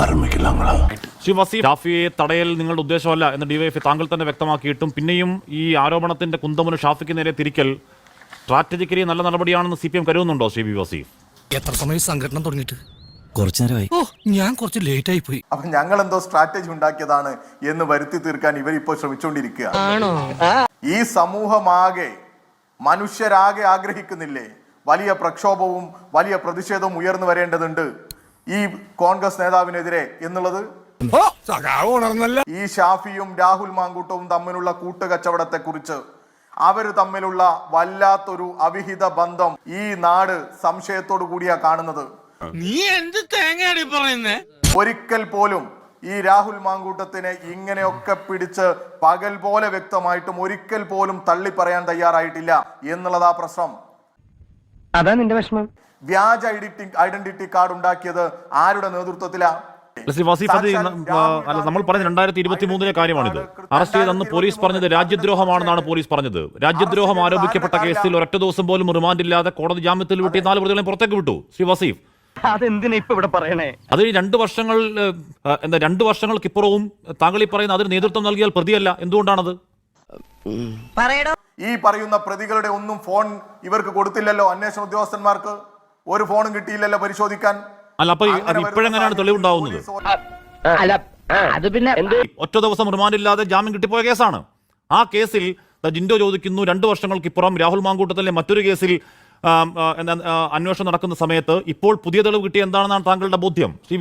ആരംഭിക്കലാങ്ങളാ ശ്രീ വസീം ഷാഫിയെ തടയൽ നിങ്ങളുടെ ഉദ്ദേശമല്ല എന്ന് ഡിവൈഎഫ് താങ്കൾ തന്നെ വ്യക്തമാക്കിയിട്ടും. പിന്നെയും ഈ ആരോപണത്തിന്റെ കുന്തമുന ഷാഫിക്ക് നേരെ തിരിക്കൽ സ്ട്രാറ്റജിക്കലി നല്ല നടപടിയാണെന്ന് സി പി എം കരുതുന്നുണ്ടോ ശ്രീ ബി വസീം എത്ര സമയം സംഘടന തുടങ്ങിയിട്ട്? കുറച്ചു നേരമായി. ഓ ഞാൻ കുറച്ച് ലേറ്റ് ആയി പോയി. അപ്പൊ ഞങ്ങൾ എന്തോ സ്ട്രാറ്റജി ഉണ്ടാക്കിയതാണ് എന്ന് വരുത്തി തീർക്കാൻ ഇവർ ഇവരിപ്പോ ശ്രമിച്ചുകൊണ്ടിരിക്കുക ഈ സമൂഹമാകെ മനുഷ്യരാകെ ആഗ്രഹിക്കുന്നില്ലേ? വലിയ പ്രക്ഷോഭവും വലിയ പ്രതിഷേധവും ഉയർന്നു വരേണ്ടതുണ്ട്. ഈ കോൺഗ്രസ് നേതാവിനെതിരെ എന്നുള്ളത്? ഈ ഷാഫിയും രാഹുൽ മാങ്കൂട്ടവും തമ്മിലുള്ള കൂട്ടുകച്ചവടത്തെ കുറിച്ച് അവർ തമ്മിലുള്ള വല്ലാത്തൊരു അവിഹിത ബന്ധം ഈ നാട് സംശയത്തോടു കൂടിയാ കാണുന്നത്. നീ എന്ത് തേങ്ങയാണ് പറയുന്നേ? ഒരിക്കൽ പോലും ഈ രാഹുൽ മാങ്കൂട്ടത്തിനെ ഇങ്ങനെയൊക്കെ പിടിച്ച് പകൽ പോലെ വ്യക്തമായിട്ടും ഒരിക്കൽ പോലും തള്ളി പറയാൻ തയ്യാറായിട്ടില്ല എന്നുള്ളതാ പ്രശ്നം. അതാ നിന്റെ വിഷമം. വ്യാജ ഐഡന്റിറ്റി ഐഡന്റിറ്റി കാർഡ് ഉണ്ടാക്കിയത് ആരുടെ നേതൃത്വത്തിലാണ് അല്ല, നമ്മൾ പറഞ്ഞ രണ്ടായിരത്തി ഇരുപത്തി മൂന്നിലെ കാര്യമാണിത് അറസ്റ്റ് ചെയ്തെന്ന് പോലീസ് പറഞ്ഞത് രാജ്യദ്രോഹമാണെന്നാണ് പോലീസ് പറഞ്ഞത്. രാജ്യദ്രോഹം ആരോപിക്കപ്പെട്ട കേസിൽ ഒരൊറ്റ ദിവസം പോലും റിമാൻഡ് ഇല്ലാതെ കോടതി ജാമ്യത്തിൽ വിട്ടി നാല് പ്രതികളെ പുറത്തേക്ക് വിട്ടു. ശ്രീ വസീഫ്. അതെന്തിനാ ഇപ്പൊ ഇവിടെ പറയണേ? അത് ഈ രണ്ട് വർഷങ്ങൾ എന്താ എന്താ രണ്ട് വർഷങ്ങൾക്കിപ്പുറവും താങ്കൾ ഈ പറയുന്ന അതിന് നേതൃത്വം നൽകിയാൽ പ്രതിയല്ല. എന്തുകൊണ്ടാണത്? ഈ പറയുന്ന പ്രതികളുടെ ഒന്നും ഫോൺ ഇവർക്ക് കൊടുത്തില്ലല്ലോ അന്വേഷണ ഉദ്യോഗസ്ഥന്മാർക്ക്? ഒരു ഫോണും കിട്ടിയില്ലല്ലോ പരിശോധിക്കാൻ. അല്ല അപ്പൊ ഇപ്പോഴെങ്ങനെയാണ് തെളിവുണ്ടാവുന്നത്? അല്ല അത് പിന്നെ ഒറ്റ ദിവസം റിമാൻഡില്ലാതെ ജാമ്യം കിട്ടിപ്പോയ കേസാണ്. ആ കേസിൽ ദാ ജിൻഡോ ചോദിക്കുന്നു രണ്ടു വർഷങ്ങൾക്ക് ഇപ്പുറം രാഹുൽ മാങ്കൂട്ടത്തിലെ മറ്റൊരു കേസിൽ അന്വേഷണം നടക്കുന്ന സമയത്ത് ഇപ്പോൾ പുതിയ തെളിവ് കിട്ടിയ എന്താണെന്നാണ് താങ്കളുടെ ബോധ്യം? ശ്രീ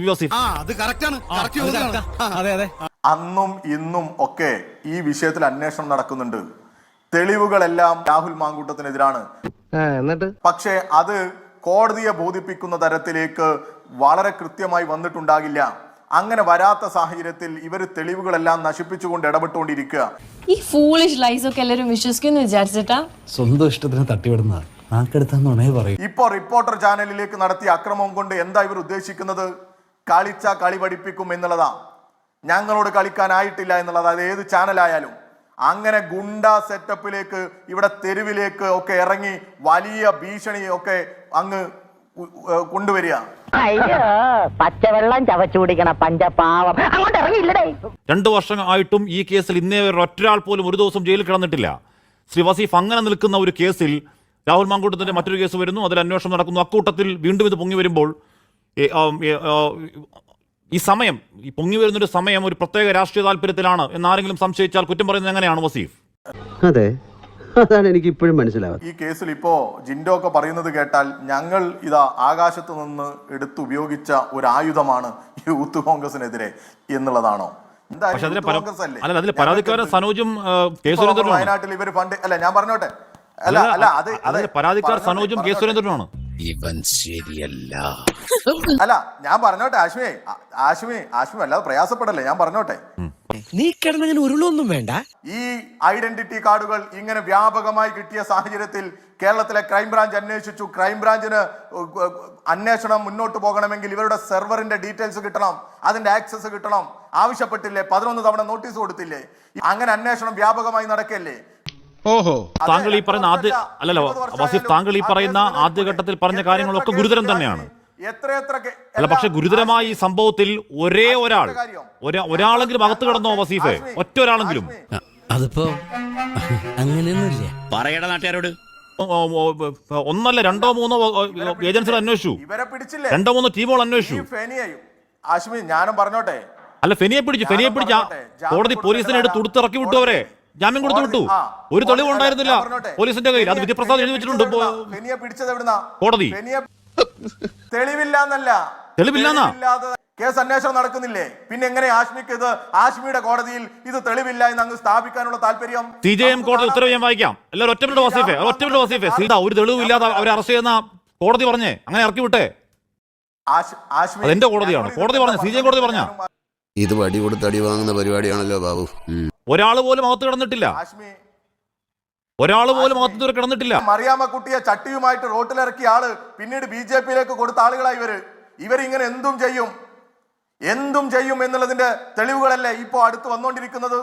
അതെ അന്നും ഇന്നും ഒക്കെ ഈ വിഷയത്തിൽ അന്വേഷണം നടക്കുന്നുണ്ട്. തെളിവുകളെല്ലാം രാഹുൽ മാങ്കൂട്ടത്തിനെതിരാണ്. എന്നിട്ട്? പക്ഷേ അത് കോടതിയെ ബോധിപ്പിക്കുന്ന തരത്തിലേക്ക് വളരെ കൃത്യമായി വന്നിട്ടുണ്ടാകില്ല. അങ്ങനെ വരാത്ത സാഹചര്യത്തിൽ ഇവർ തെളിവുകളെല്ലാം നശിപ്പിച്ചുകൊണ്ട് ഇടപെട്ടുകൊണ്ടിരിക്കുക. ഈ ഫൂളിഷ് ലൈസ് ഒക്കെ എല്ലാവരും വിശ്വസിക്കുന്നു വിചാരിച്ചിട്ടാ? സ്വന്തം ഇഷ്ടത്തിന് തട്ടിവിടുന്ന ഇപ്പോ റിപ്പോർട്ടർ ചാനലിലേക്ക് നടത്തിയ അക്രമം കൊണ്ട് എന്താ ഇവർ ഉദ്ദേശിക്കുന്നത്? കളിച്ച കളി പഠിപ്പിക്കും എന്നുള്ളതാ. ഞങ്ങളോട് കളിക്കാനായിട്ടില്ല എന്നുള്ളത്. അത് ഏത് ചാനലായാലും അങ്ങനെ ഗുണ്ട സെറ്റപ്പിലേക്ക് ഇവിടെ തെരുവിലേക്ക് ഒക്കെ ഇറങ്ങി വലിയ ഭീഷണി ഒക്കെ അങ്ങ് കൊണ്ടുവരിക. പച്ചവെള്ളം ചവച്ചു കുടിക്കണ പഞ്ചപാവം. അങ്ങോട്ട് ഇറങ്ങിയില്ലടേ. രണ്ട് വർഷം ആയിട്ടും ഈ കേസിൽ ഇന്നേ വരെ ഒറ്റരാൾ പോലും ഒരു ദിവസം ജയിലിൽ കിടന്നിട്ടില്ല. ശ്രീ വസീഫ് അങ്ങനെ നിൽക്കുന്ന ഒരു കേസിൽ രാഹുൽ മാങ്കൂട്ടത്തിന്റെ മറ്റൊരു കേസ് വരുന്നു. അതിൽ അന്വേഷണം നടക്കുന്നു. അക്കൂട്ടത്തിൽ വീണ്ടും ഇത് പൊങ്ങി വരുമ്പോൾ ഈ സമയം ഈ പൊങ്ങി വരുന്നൊരു സമയം ഒരു പ്രത്യേക രാഷ്ട്രീയ താല്പര്യത്തിലാണ്. എന്നാരെങ്കിലും സംശയിച്ചാൽ കുറ്റം പറയുന്നത് എങ്ങനെയാണ് വസീഫ്? അതെ. അതാണ് എനിക്ക് ഇപ്പോഴും മനസ്സിലാവുന്നത്. ഈ കേസിൽ ഇപ്പോ ജിൻഡോ ഒക്കെ പറയുന്നത് കേട്ടാൽ ഞങ്ങൾ ഇതാ ആകാശത്ത് നിന്ന് എടുത്ത് ഉപയോഗിച്ച ഒരു ആയുധമാണ് ഈ യൂത്ത് കോൺഗ്രസിനെതിരെ എന്നുള്ളതാണോ? എന്തായാലും പക്ഷെ അതിലെ പരാ- അല്ല? അതിലെ പരാതിക്കാരൻ സനോജും ആ, കെ ഇപ്പോ സുരേന്ദ്രനുമാണ്. വയനാട്ടിൽ ഇവർ ഫണ്ട് അല്ല ഞാൻ പറഞ്ഞോട്ടെ. അല്ല അല്ല അത് അത് അതിലെ പരാതിക്കാർ പറഞ്ഞോട്ടെ, സനോജും കെ പറഞ്ഞോട്ടെ. സുരേന്ദ്രനുമാണ്. ഇവൻ ശരിയല്ല. അല്ല ഞാൻ പറഞ്ഞോട്ടെ ആശ്മി ആശ്മി ആശ്മി അല്ലാതെ പ്രയാസപ്പെടല്ലേ ഞാൻ പറഞ്ഞോട്ടെ. നീ കിടന്നങ്ങനെ ഉരുളൊന്നും വേണ്ട. ഈ ഐഡന്റിറ്റി കാർഡുകൾ ഇങ്ങനെ വ്യാപകമായി കിട്ടിയ സാഹചര്യത്തിൽ കേരളത്തിലെ ക്രൈംബ്രാഞ്ച് അന്വേഷിച്ചു. ക്രൈംബ്രാഞ്ചിന് അന്വേഷണം മുന്നോട്ട് പോകണമെങ്കിൽ ഇവരുടെ സെർവറിന്റെ ഡീറ്റെയിൽസ് കിട്ടണം അതിന്റെ ആക്സസ് കിട്ടണം. ആവശ്യപ്പെട്ടില്ലേ? പതിനൊന്ന് തവണ നോട്ടീസ് കൊടുത്തില്ലേ? അങ്ങനെ അന്വേഷണം വ്യാപകമായി നടക്കല്ലേ? ഓഹോ താങ്കൾ ഈ പറയുന്ന ആദ്യ അല്ലല്ലോ വസീഫ് താങ്കൾ ഈ പറയുന്ന ആദ്യഘട്ടത്തിൽ പറഞ്ഞ കാര്യങ്ങളൊക്കെ ഗുരുതരം തന്നെയാണ്. എത്ര എത്ര കേ- അല്ല പക്ഷെ ഗുരുതരമായ ഈ സംഭവത്തിൽ ഒരേ ഒരാൾ ഒരാളെങ്കിലും അകത്ത് കിടന്നോ വസീഫെ? ഒറ്റ ഒരാളെങ്കിലും. അതിപ്പോ അങ്ങനെയൊന്നുമില്ല. പറയട നാട്ടുകാരോട്. ഒന്നല്ല രണ്ടോ മൂന്നോ ഏജൻസികൾ അന്വേഷിച്ചു. ഇവരെ പിടിച്ചില്ലേ? രണ്ടോ മൂന്നോ ടീമുകൾ ഈ അന്വേഷിച്ചു ഫെനിയെയും. ആശ്മി ഞാനും പറഞ്ഞോട്ടെ? അല്ല ഫെനിയെ പിടിച്ചു ഫെനിയെ പിടിച്ചാ കോടതി പോലീസിനെ എടുത്ത്? ഉടുത്തിറക്കി വിട്ടു അവരെ. ജാമ്യം കൊടുത്തു വിട്ടു. ഒരു തെളിവ് ഉണ്ടായിരുന്നില്ല പോലീസിന്റെ കയ്യിൽ. അത് വിധിപ്രസാദ് എഴുതി വെച്ചിട്ടുണ്ട് കോടതി. ഫെനിയെ തെളിവില്ല എന്നല്ല തെളിവില്ലാന്നാ? കേസ് അന്വേഷണം നടക്കുന്നില്ലേ? പിന്നെ എങ്ങനെ ആശ്മിക്ക് ഇത് ആശ്മിയുടെ കോടതിയിൽ ഇത് തെളിവില്ല എന്ന് അങ്ങ് സ്ഥാപിക്കാനുള്ള താല്പര്യം? സി ജെ എം കോടതി. ഉത്തരവ് ഞാൻ വായിക്കാം. എല്ലാവരും ഒറ്റപ്പെട്ട വസീഫെ ഒറ്റപ്പെട്ട വസീഫെ. സീത ഒരു തെളിവില്ലാതെ അവരെ അറസ്റ്റ് ചെയ്യുന്ന കോടതി പറഞ്ഞേ. അങ്ങനെ ഇറക്കി വിട്ടേ. എന്റെ അതെന്റെ കോടതിയാണ്. കോടതി പറഞ്ഞു, സി ജെ എം കോടതി പറഞ്ഞ. ഇത് വടി കൊടുത്ത് അടി വാങ്ങുന്ന പരിപാടിയാണല്ലോ ബാബു. ഒരാൾ പോലും അകത്ത് കിടന്നിട്ടില്ല. ആശ്മി ഒരാൾ പോലും മാത്രം കിടന്നിട്ടില്ല. മറിയാമ്മ കുട്ടിയെ ചട്ടിയുമായിട്ട് റോട്ടിലിറക്കിയ ആൾ പിന്നീട് ബി ജെ പിയിലേക്ക് കൊടുത്ത ആളുകളായി ഇവർ. ഇവരിങ്ങനെ എന്തും ചെയ്യും. എന്തും ചെയ്യും എന്നുള്ളതിന്റെ തെളിവുകളല്ലേ ഇപ്പോ അടുത്ത് വന്നുകൊണ്ടിരിക്കുന്നത്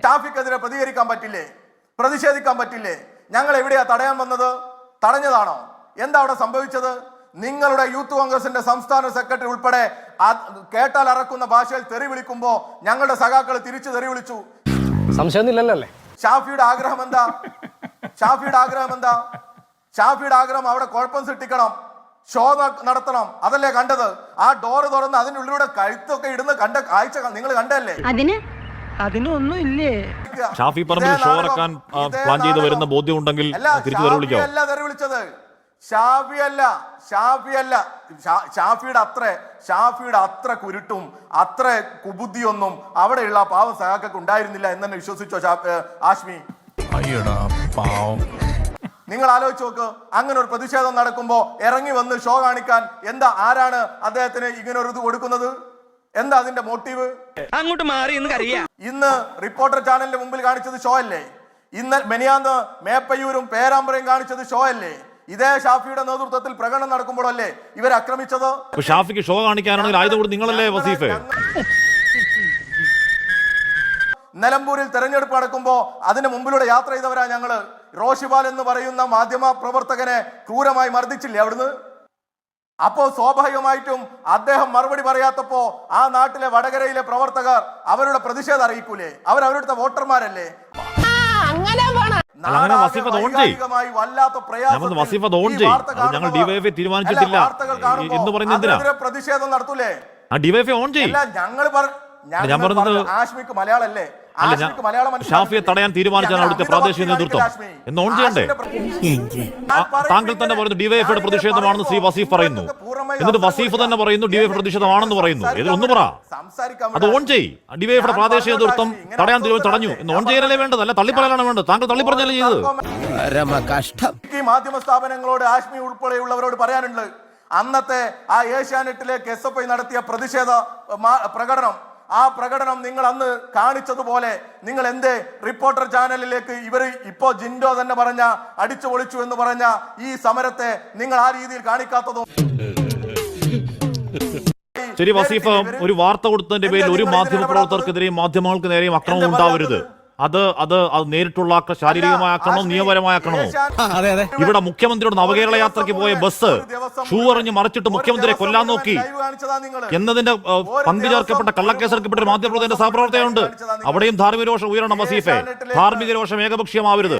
സ്റ്റാഫിക്കെതിരെ പ്രതികരിക്കാൻ പറ്റില്ലേ? പ്രതിഷേധിക്കാൻ പറ്റില്ലേ? ഞങ്ങൾ എവിടെയാ തടയാൻ വന്നത്? തടഞ്ഞതാണോ? എന്താ അവിടെ സംഭവിച്ചത്? നിങ്ങളുടെ യൂത്ത് കോൺഗ്രസിന്റെ സംസ്ഥാന സെക്രട്ടറി ഉൾപ്പെടെ കേട്ടാൽ അറക്കുന്ന ഭാഷയിൽ തെറി വിളിക്കുമ്പോ ഞങ്ങളുടെ സഖാക്കൾ തിരിച്ചു തെറി വിളിച്ചു. സംശയമൊന്നുമില്ലല്ലേ ഷാഫിയുടെ ആഗ്രഹം എന്താ? ഷാഫിയുടെ ആഗ്രഹം എന്താ? ഷാഫിയുടെ ആഗ്രഹം അവിടെ കുഴപ്പം സൃഷ്ടിക്കണം ഷോ നടത്തണം. അതല്ലേ കണ്ടത്? ആ ഡോറ് തുറന്ന് അതിനുള്ളിലൂടെ കഴുത്തൊക്കെ ഇടുന്ന കണ്ട കാഴ്ച നിങ്ങൾ കണ്ടല്ലേ അതിന്? അതിനൊന്നും ഇല്ലേ ഷാഫി പറമ്പിൽ ഷോ ഇറക്കാൻ പ്ലാൻ ചെയ്ത് വരുന്ന ബോധ്യം ഉണ്ടെങ്കിൽ തിരിച്ചു തെറി വിളിക്കാം അല്ല തെറി വിളിച്ചത്. ഷാഫി അല്ല ഷാഫി അല്ല. ഷാഫിയുടെ അത്ര ഷാഫിയുടെ അത്ര കുരുട്ടും അത്ര കുബുദ്ധിയൊന്നും അവിടെയുള്ള പാവ സഹാക്കൾക്ക് ഉണ്ടായിരുന്നില്ല എന്ന് തന്നെ വിശ്വസിച്ചോ ആശ്മി? ആഷ്മി പാവം. നിങ്ങൾ ആലോചിച്ച് നോക്ക് അങ്ങനെ ഒരു പ്രതിഷേധം നടക്കുമ്പോ ഇറങ്ങി വന്ന് ഷോ കാണിക്കാൻ എന്താ ആരാണ് അദ്ദേഹത്തിന് ഇങ്ങനെ ഒരു ഇത് കൊടുക്കുന്നത്? എന്താ അതിന്റെ മോട്ടീവ്? അങ്ങോട്ട് മാറി ഇന്ന് റിപ്പോർട്ടർ ചാനലിന്റെ മുമ്പിൽ കാണിച്ചത് ഷോ അല്ലേ? ഇന്ന് മെനിയാന്ന് മേപ്പയ്യൂരും പേരാമ്പ്രയും കാണിച്ചത് ഷോ അല്ലേ? ഇതേ ഷാഫിയുടെ നേതൃത്വത്തിൽ പ്രകടനം നടക്കുമ്പോഴല്ലേ ഇവർ ആക്രമിച്ചത്? ഷാഫിക്ക് ഷോ കാണിക്കാനാണെങ്കിൽ ആയുധം കൂടി നിങ്ങളല്ലേ വസീഫ്? നിലമ്പൂരിൽ തെരഞ്ഞെടുപ്പ് നടക്കുമ്പോ അതിന് മുമ്പിലൂടെ യാത്ര ചെയ്തവരാ ഞങ്ങൾ. റോഷിപാൽ എന്ന് പറയുന്ന മാധ്യമ പ്രവർത്തകനെ ക്രൂരമായി മർദ്ദിച്ചില്ലേ അവിടുന്ന്? അപ്പോ സ്വാഭാവികമായിട്ടും അദ്ദേഹം മറുപടി പറയാത്തപ്പോ ആ നാട്ടിലെ വടകരയിലെ പ്രവർത്തകർ അവരുടെ പ്രതിഷേധം അറിയിക്കൂലേ? അവർ അവരുടെ വോട്ടർമാരല്ലേ അല്ല, അങ്ങനെ വസീഫ ഓൺ ചെയ്യ്. വസീഫ ഓൺ ചെയ്യ്. ഞങ്ങൾ കാണുന്നവർ- തീരുമാനിച്ചിട്ടില്ല. എന്ന് പറയുന്നത് എന്തിനാ? പ്രതിഷേധം നടത്തൂലേ ആ ഡിവൈഫൈ ഓൺ ചെയ്യും ഞങ്ങൾ ഞാൻ പറഞ്ഞത് ആശ്മിക്ക് മലയാളല്ലേ അല്ല ഞാൻ ആഷ്മിക്ക് ഷാഫിയെ തടയാൻ തീരുമാനിച്ചാണ് അവിടുത്തെ പ്രാദേശിക നേതൃത്വം. എന്ന് ഓൺ ചെയ്യണ്ടേ? താങ്കൾ തന്നെ പറയുന്നു ഡിവൈഎഫ്ഐയുടെ പ്രതിഷേധമാണെന്ന് ശ്രീ വസീഫ് പറയുന്നു. എന്നിട്ട് വസീഫ് തന്നെ പറയുന്നു ഡിവൈഎഫ് പ്രതിഷേധമാണെന്ന് പറയുന്നു. ഇതിൽ ഒന്ന് പറ? അത് ഓൺ ചെയ് ഡിവൈഎഫ്ഐയുടെ പ്രാദേശിക നേതൃത്വം തടയാൻ തീരുമാനം തടഞ്ഞു. എന്ന് ഓൺ ചെയ്യാനല്ലേ വേണ്ടത്? അല്ല തള്ളിപ്പറയാനാണ് വേണ്ടത്. താങ്കൾ തള്ളിപ്പറഞ്ഞല്ലേ ചെയ്തത്? ഈ മാധ്യമ സ്ഥാപനങ്ങളോട് ആശ്മി ഉൾപ്പെടെയുള്ളവരോട് പറയാനുണ്ട്. അന്നത്തെ ആ ഏഷ്യാനെറ്റിലേക്ക് എസ് എഫ് ഐ നടത്തിയ പ്രതിഷേധ പ്രകടനം ആ പ്രകടനം നിങ്ങൾ അന്ന് കാണിച്ചതുപോലെ നിങ്ങൾ എന്തേ റിപ്പോർട്ടർ ചാനലിലേക്ക് ഇവർ ഇപ്പോ ജിൻഡോ തന്നെ പറഞ്ഞ അടിച്ചു പൊളിച്ചു എന്ന് പറഞ്ഞ ഈ സമരത്തെ നിങ്ങൾ ആ രീതിയിൽ കാണിക്കാത്തതും. ശരി വസീഫ് ഒരു വാർത്ത കൊടുത്തതിന്റെ പേരിൽ ഒരു മാധ്യമ പ്രവർത്തകർക്കെതിരെയും മാധ്യമങ്ങൾക്ക് നേരെയും അക്രമം ഉണ്ടാവരുത്. അത് അത് അത് നേരിട്ടുള്ള ശാരീരികമായ ആക്രമണം നിയമപരമായ ആക്രമണമോ? അതെ ഇവിടെ മുഖ്യമന്ത്രിയുടെ നവകേരള യാത്രയ്ക്ക് പോയ ബസ് ഷൂ എറിഞ്ഞ് മറിച്ചിട്ട് മുഖ്യമന്ത്രിയെ കൊല്ലാൻ നോക്കി. എന്നതിന്റെ പന്തി പങ്കു ചേർക്കപ്പെട്ട കള്ളക്കേസെടുക്കപ്പെട്ട ഒരു മാധ്യമപ്രവർത്തകന്റെ സഹപ്രവർത്തകയുണ്ട് അവിടെയും ധാർമ്മിക രോഷം ഉയരണം വസീഫെ. ധാർമ്മിക രോഷം ഏകപക്ഷീയമാവരുത്.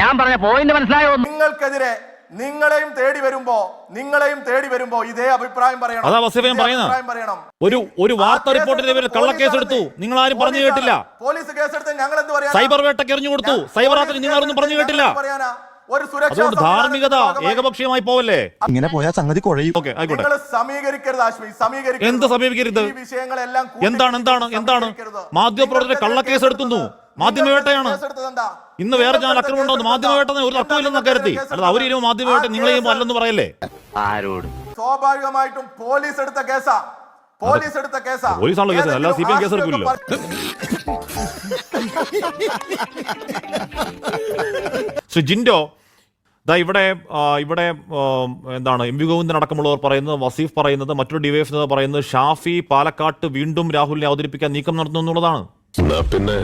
ഞാൻ പറഞ്ഞ പോയിന്റ് മനസ്സിലായോ? നിങ്ങൾക്കെതിരെ നിങ്ങളെയും തേടി വരുമ്പോ നിങ്ങളെയും തേടി വരുമ്പോ ഇതേ അഭിപ്രായം പറയണം. അതാ വസീഫയും പറയുന്നത്. അഭിപ്രായം പറയണം. ഒരു ഒരു വാർത്ത റിപ്പോർട്ടിന്റെ പേരിൽ കള്ളക്കേസ് എടുത്തു. നിങ്ങൾ ആരും പറഞ്ഞു കേട്ടില്ല. പോലീസ് കേസ് കേസെടുത്ത് ഞങ്ങൾ എന്ത് പറയാ സൈബർ വേട്ടയ്ക്ക് എറിഞ്ഞു കൊടുത്തു. സൈബർ ആക്രമണം നിങ്ങൾ ആരൊന്നും പറഞ്ഞു കേട്ടില്ല. അതുകൊണ്ട് ധാർമ്മികത ഏകപക്ഷീയമായി പോവല്ലേ? ഇങ്ങനെ പോയാൽ സംഗതി കുഴയും. ഓക്കെ ആയിക്കോട്ടെ. സമീകരിക്കരുത് ആശ്മി സമീകരിക്കരുത്. എന്ത് സമീപിക്കരുത് ഈ വിഷയങ്ങളെല്ലാം എന്താണ് എന്താണ് എന്താണ്. മാധ്യമപ്രവർത്തകരെ കള്ളക്കേസ് എടുത്തുന്നു. കേസെടുത്തത് മാധ്യമവേട്ടയാണ്. ഇന്ന് വേറെ ഞാൻ അക്രമം ഉണ്ടാവുന്നു കേസെടുത്തത് മാധ്യമവേട്ട ഒരു എന്താ? അർത്ഥമില്ലെന്ന് കരുതി. അല്ലാതെ അവർ ഇരുന്ന് മാധ്യമവേട്ട നിങ്ങളെയും അല്ലെന്ന് പറയല്ലേ? ആരോട്? സ്വാഭാവികമായിട്ടും പോലീസ് എടുത്ത കേസാ. പോലീസ് എടുത്ത കേസാ. പോലീസ് പോലീസാണല്ലോ കേസ്, അല്ല സി കേസ് എം കേസ് ശ്രീ ജിൻഡോ ദാ ഇവിടെ ഇവിടെ എന്താണ് എം വി ഗോവിന്ദൻ അടക്കമുള്ളവർ പറയുന്നത് വസീഫ് പറയുന്നത് മറ്റൊരു ഡിവൈഎഫ് നേതാവ് പറയുന്നത് ഷാഫി പാലക്കാട്ട് വീണ്ടും രാഹുലിനെ അവതരിപ്പിക്കാൻ നീക്കം നടത്തുന്നു എന്നുള്ളതാണ്. പിന്നെ?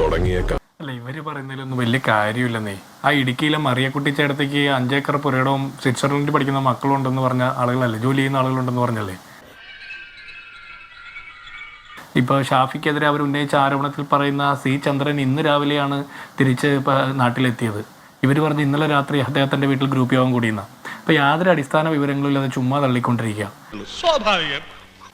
തുടങ്ങിയേക്കാം. അല്ല ഇവർ പറയുന്നതിലൊന്നും വലിയ കാര്യമില്ലെന്നേ. ആ ഇടുക്കിയിലെ മറിയക്കുട്ടി ചേട്ടത്തേക്ക് അഞ്ചേക്കർ പുരയിടവും സ്വിറ്റ്സർലൻഡിൽ പഠിക്കുന്ന മക്കളുണ്ടെന്ന് പറഞ്ഞ ആളുകളല്ലേ? ജോലി ചെയ്യുന്ന ആളുകളുണ്ടെന്ന് പറഞ്ഞല്ലേ? ഇപ്പോൾ ഷാഫിക്കെതിരെ അവർ ഉന്നയിച്ച ആരോപണത്തിൽ പറയുന്ന സി ചന്ദ്രൻ ഇന്ന് രാവിലെയാണ് തിരിച്ച് നാട്ടിലെത്തിയത്. ഇവർ പറഞ്ഞ് ഇന്നലെ രാത്രി അദ്ദേഹത്തിന്റെ വീട്ടിൽ ഗ്രൂപ്പ് യോഗം കൂടിയെന്ന. അപ്പോൾ യാതൊരു അടിസ്ഥാന വിവരങ്ങളും ഇല്ലാതെ ചുമ്മാ തള്ളിക്കൊണ്ടിരിക്കുക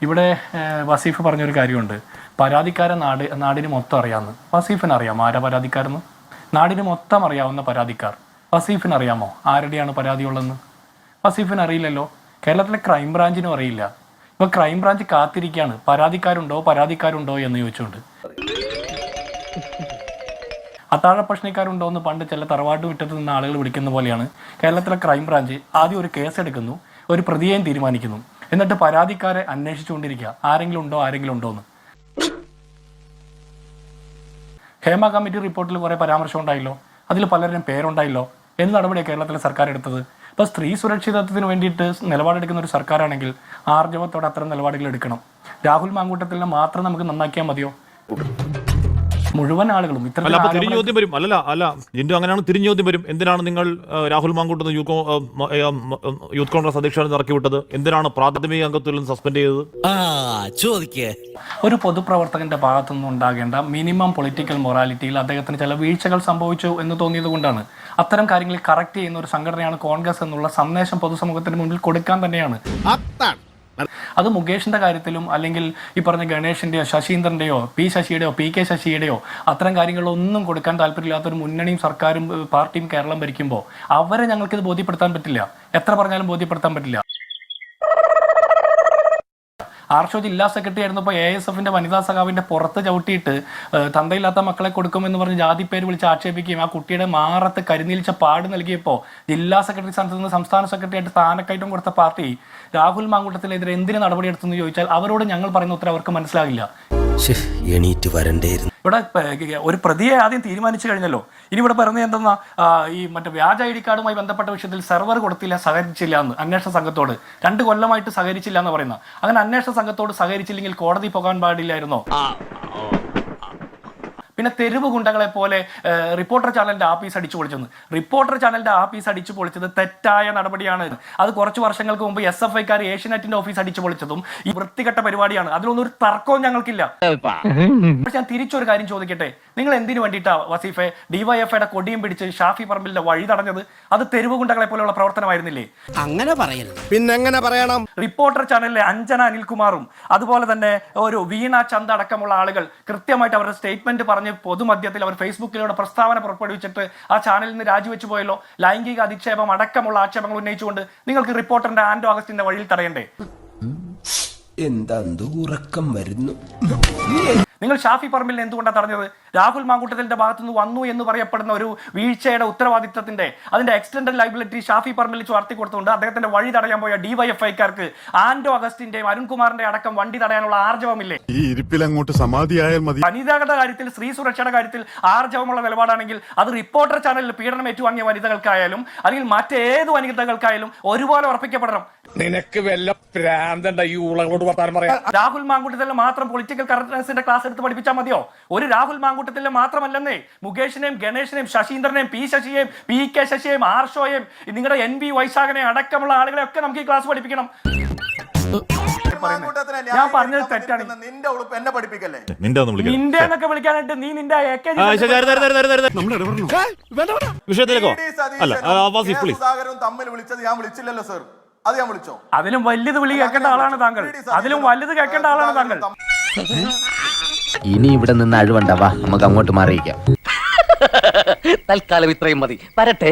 ഇവിടെ വസീഫ് പറഞ്ഞൊരു കാര്യമുണ്ട്. പരാതിക്കാരൻ നാട് നാടിന് മൊത്തം അറിയാമെന്ന് വസീഫിന് അറിയാമോ? ആരാ പരാതിക്കാരെന്ന്? നാടിന് മൊത്തം അറിയാവുന്ന പരാതിക്കാർ. വസീഫിന് അറിയാമോ? ആരുടെയാണ് പരാതിയുള്ളതെന്ന്? വസീഫിന് അറിയില്ലല്ലോ. കേരളത്തിലെ ക്രൈം ബ്രാഞ്ചിനും അറിയില്ല. ഇപ്പൊ ക്രൈം ബ്രാഞ്ച് കാത്തിരിക്കുകയാണ്. പരാതിക്കാരുണ്ടോ? പരാതിക്കാരുണ്ടോ എന്ന് ചോദിച്ചുകൊണ്ട്. അത്താഴ പ്രശ്നക്കാരുണ്ടോ എന്ന് പണ്ട് ചില തറവാട്ട് മുറ്റത്ത് നിന്ന് ആളുകൾ വിളിക്കുന്ന പോലെയാണ്. കേരളത്തിലെ ക്രൈം ബ്രാഞ്ച് ആദ്യം ഒരു കേസ് എടുക്കുന്നു. ഒരു പ്രതിയെയും തീരുമാനിക്കുന്നു. എന്നിട്ട് പരാതിക്കാരെ അന്വേഷിച്ചുകൊണ്ടിരിക്കുക. ആരെങ്കിലും ഉണ്ടോ ആരെങ്കിലും ഉണ്ടോ എന്ന്. ഹേമ കമ്മിറ്റി റിപ്പോർട്ടിൽ കുറേ പരാമർശം ഉണ്ടായല്ലോ. അതിൽ പലരും പേരുണ്ടായല്ലോ. എന്ത് നടപടിയാണ് കേരളത്തിലെ സർക്കാർ എടുത്തത്? ഇപ്പോൾ സ്ത്രീ സുരക്ഷിതത്വത്തിന് വേണ്ടിയിട്ട് നിലപാടെടുക്കുന്ന ഒരു സർക്കാരാണെങ്കിൽ ആർജവത്തോടെ അത്തരം നിലപാടുകൾ എടുക്കണം. രാഹുൽ മാങ്കൂട്ടത്തിനെ മാത്രം നമുക്ക് നന്നാക്കിയാൽ മതിയോ? മുഴുവൻ ആളുകളും ഇത്ര ഇത്തരത്തിൽ ചോദ്യം വരും. അല്ലല്ല അല്ല ഇന്ത്യ അങ്ങനെയാണ് തിരിഞ്ഞു ചോദ്യം വരും. എന്തിനാണ് നിങ്ങൾ രാഹുൽ മാങ്കൂട്ടത്ത് യൂത്ത് കോൺഗ്രസ് അധ്യക്ഷനെ ഇറക്കി വിട്ടത്? എന്തിനാണ് പ്രാഥമിക അംഗത്വത്തിൽ നിന്ന് സസ്പെൻഡ് ചെയ്തത്? ആ ചോദിക്കേ. ഒരു പൊതുപ്രവർത്തകന്റെ ഭാഗത്തുനിന്ന് ഉണ്ടാകേണ്ട മിനിമം പൊളിറ്റിക്കൽ മൊറാലിറ്റിയിൽ അദ്ദേഹത്തിന് ചില വീഴ്ചകൾ സംഭവിച്ചു എന്ന് തോന്നിയത് കൊണ്ടാണ്. അത്തരം കാര്യങ്ങളിൽ കറക്റ്റ് ചെയ്യുന്ന ഒരു സംഘടനയാണ് കോൺഗ്രസ് എന്നുള്ള സന്ദേശം പൊതുസമൂഹത്തിന് മുന്നിൽ കൊടുക്കാൻ തന്നെയാണ്. അത് മുകേഷിന്റെ കാര്യത്തിലും അല്ലെങ്കിൽ ഈ പറഞ്ഞ ഗണേഷിന്റെയോ ശശീന്ദ്രന്റെയോ പി ശശിയുടെയോ പി കെ ശശിയുടെയോ അത്തരം കാര്യങ്ങളൊന്നും കൊടുക്കാൻ താല്പര്യമില്ലാത്ത ഒരു മുന്നണിയും സർക്കാരും പാർട്ടിയും കേരളം ഭരിക്കുമ്പോൾ അവരെ ഞങ്ങൾക്കിത് ബോധ്യപ്പെടുത്താൻ പറ്റില്ല. എത്ര പറഞ്ഞാലും ബോധ്യപ്പെടുത്താൻ പറ്റില്ല. ആർഷോ ജില്ലാ സെക്രട്ടറി ആയിരുന്നപ്പോൾ എ എസ് എഫിന്റെ വനിതാ സഖാവിന്റെ പുറത്ത് ചവിട്ടിയിട്ട് തന്തയില്ലാത്ത മക്കളെ കൊടുക്കുമെന്ന് പറഞ്ഞ് ജാതി പേര് വിളിച്ച് ആക്ഷേപിക്കുകയും ആ കുട്ടിയുടെ മാറത്ത് കരിനീലിച്ച പാട് നൽകിയപ്പോൾ ജില്ലാ സെക്രട്ടറി സ്ഥാനത്ത് നിന്ന് സംസ്ഥാന സെക്രട്ടറി ആയിട്ട് സ്ഥാനക്കയറ്റം കൊടുത്ത പാർട്ടി രാഹുൽ മാങ്കൂട്ടത്തിനെതിരെ എന്തിനു നടപടിയെടുത്തെന്ന് ചോദിച്ചാൽ അവരോട് ഞങ്ങൾ പറയുന്ന ഉത്തരം അവർക്ക് മനസ്സിലാകില്ല. എണീറ്റ് വരണ്ടേയിരുന്നു. ഇവിടെ ഒരു പ്രതിയെ ആദ്യം തീരുമാനിച്ചു കഴിഞ്ഞല്ലോ. ഇനി ഇവിടെ പറയുന്നത് എന്തെന്നാ ഈ മറ്റേ വ്യാജ ഐ ഡി കാർഡുമായി ബന്ധപ്പെട്ട വിഷയത്തിൽ സെർവർ കൊടുത്തില്ല സഹകരിച്ചില്ല എന്ന് അന്വേഷണ സംഘത്തോട്. രണ്ട് കൊല്ലമായിട്ട് സഹകരിച്ചില്ല എന്ന് പറയുന്ന. അങ്ങനെ അന്വേഷണ സംഘത്തോട് സഹകരിച്ചില്ലെങ്കിൽ കോടതി പോകാൻ പാടില്ലായിരുന്നോ? പിന്നെ തെരുവ് ഗുണ്ടകളെ പോലെ റിപ്പോർട്ടർ ചാനലിന്റെ ആപ്പീസ് അടിച്ചു പൊളിച്ചെന്ന്. റിപ്പോർട്ടർ ചാനലിന്റെ ആപ്പീസ് അടിച്ചു പൊളിച്ചത് തെറ്റായ നടപടിയാണ്. അത് കുറച്ച് വർഷങ്ങൾക്ക് മുമ്പ് എസ് എഫ് ഐക്കാർ ഏഷ്യനെറ്റിന്റെ ഓഫീസ് അടിച്ചു പൊളിച്ചതും ഈ വൃത്തികെട്ട പരിപാടിയാണ്. അതിലൊന്നും ഒരു തർക്കവും ഞങ്ങൾക്കില്ല. പക്ഷെ ഞാൻ തിരിച്ചൊരു കാര്യം ചോദിക്കട്ടെ? നിങ്ങൾ എന്തിനു വേണ്ടിയിട്ടാണ് വസീഫെ ഡിവൈഎഫ്ഐയുടെ കൊടിയും പിടിച്ച് ഷാഫി പറമ്പിലിന്റെ വഴി തടഞ്ഞത്? അത് തെരുവ് ഗുണ്ടകളെ പോലെയുള്ള പ്രവർത്തനമായിരുന്നില്ലേ? അങ്ങനെ പറയരുത്. പിന്നെ എങ്ങനെ പറയണം? റിപ്പോർട്ടർ ചാനലിലെ അഞ്ജന അനിൽകുമാറും അതുപോലെ തന്നെ ഒരു വീണ ചന്ത അടക്കമുള്ള ആളുകൾ കൃത്യമായിട്ട് അവരുടെ സ്റ്റേറ്റ്മെന്റ് പറഞ്ഞ് പൊതുമധ്യത്തിൽ അവർ ഫേസ്ബുക്കിലൂടെ പ്രസ്താവന പുറപ്പെടുവിച്ചിട്ട് ആ ചാനലിൽ നിന്ന് രാജിവെച്ചു പോയല്ലോ. ലൈംഗിക അധിക്ഷേപം അടക്കമുള്ള ആക്ഷേപങ്ങൾ ഉന്നയിച്ചുകൊണ്ട് നിങ്ങൾക്ക് റിപ്പോർട്ടറിന്റെ ആൻഡോ അഗസ്റ്റിന്റെ വഴിയിൽ തടയണ്ടേ? എന്താ ഉറക്കം വരുന്നു? നിങ്ങൾ ഷാഫി പറമ്പിൽ എന്തുകൊണ്ടാണ് തടഞ്ഞത്? രാഹുൽ മാങ്കൂട്ടത്തിന്റെ ഭാഗത്തുനിന്ന് വന്നു എന്ന് പറയപ്പെടുന്ന ഒരു വീഴ്ചയുടെ ഉത്തരവാദിത്തത്തിന്റെ അതിന്റെ എക്സ്റ്റൻഡ് ലൈബിലിറ്റി ഷാഫി പറമ്പിൽ ചുവർത്തി കൊടുത്തുകൊണ്ട് അദ്ദേഹത്തിന്റെ വഴി തടയാൻ പോയ ഡിവൈഎഫ്ഐക്കാർക്ക് ആന്റോ അഗസ്റ്റിന്റെയും അരുൺകുമാറിന്റെ അടക്കം വണ്ടി തടയാനുള്ള ആർജവമില്ലേ? ഈ ഇരിപ്പിൽ അങ്ങോട്ട് സമാധിയായാൽ മതി. വനിതകളുടെ കാര്യത്തിൽ സ്ത്രീ സുരക്ഷയുടെ കാര്യത്തിൽ ആർജവമുള്ള നിലപാടാണെങ്കിൽ അത് റിപ്പോർട്ടർ ചാനലിൽ പീഡനം ഏറ്റുവാങ്ങിയ വനിതകൾക്കായാലും അല്ലെങ്കിൽ മറ്റേത് വനിതകൾക്കായാലും ഒരുപോലെ ഉറപ്പിക്കപ്പെടണം. നിനക്ക് വല്ല പ്രാന്തണ്ട? ഈ ഉളകളോട് വർത്താനം പറയാ രാഹുൽ മാങ്കൂട്ടത്തിൽ മാത്രം പൊളിറ്റിക്കൽ കറക്റ്റ്നസിന്റെ ക്ലാസ് എടുത്ത് പഠിപ്പിച്ചാൽ മതിയോ? ഒരു രാഹുൽ മാങ്കൂട്ടത്തിൽ മാത്രമല്ലെന്നേ മുകേഷിനെയും ഗണേഷിനെയും ശശീന്ദ്രനെയും പി ശശിയെയും പി കെ ശശിയെയും ആർഷോയെയും നിങ്ങളുടെ എൻ ബി വൈശാഖനെ അടക്കമുള്ള ആളുകളെ ഒക്കെ നമുക്ക് ഈ ക്ലാസ് പഠിപ്പിക്കണം. ഞാൻ പറഞ്ഞത് തെറ്റാണ്. നിന്റെ ഉളുപ്പ് എന്നെ പഠിപ്പിക്കല്ലേ? നിന്റെ നിന്റെ എന്നൊക്കെ വിളിക്കാനായിട്ട് നീ നിന്റെ. വിഷയത്തിലേക്കോ? അല്ല. പ്ലീസ് തമ്മിൽ വിളിച്ചത് ഞാൻ വിളിച്ചില്ലല്ലോ സർ അത് ഞാൻ വിളിച്ചോ? അതിലും വലുത് വിളി കേൾക്കേണ്ട ആളാണ് താങ്കൾ. അതിലും വലുത് കേൾക്കേണ്ട ആളാണ് താങ്കൾ. ഇനി ഇവിടെ നിന്ന് അഴിവണ്ട വാ നമുക്ക് അങ്ങോട്ട് മാറിയിക്കാം തൽക്കാലം ഇത്രയും മതി. വരട്ടെ.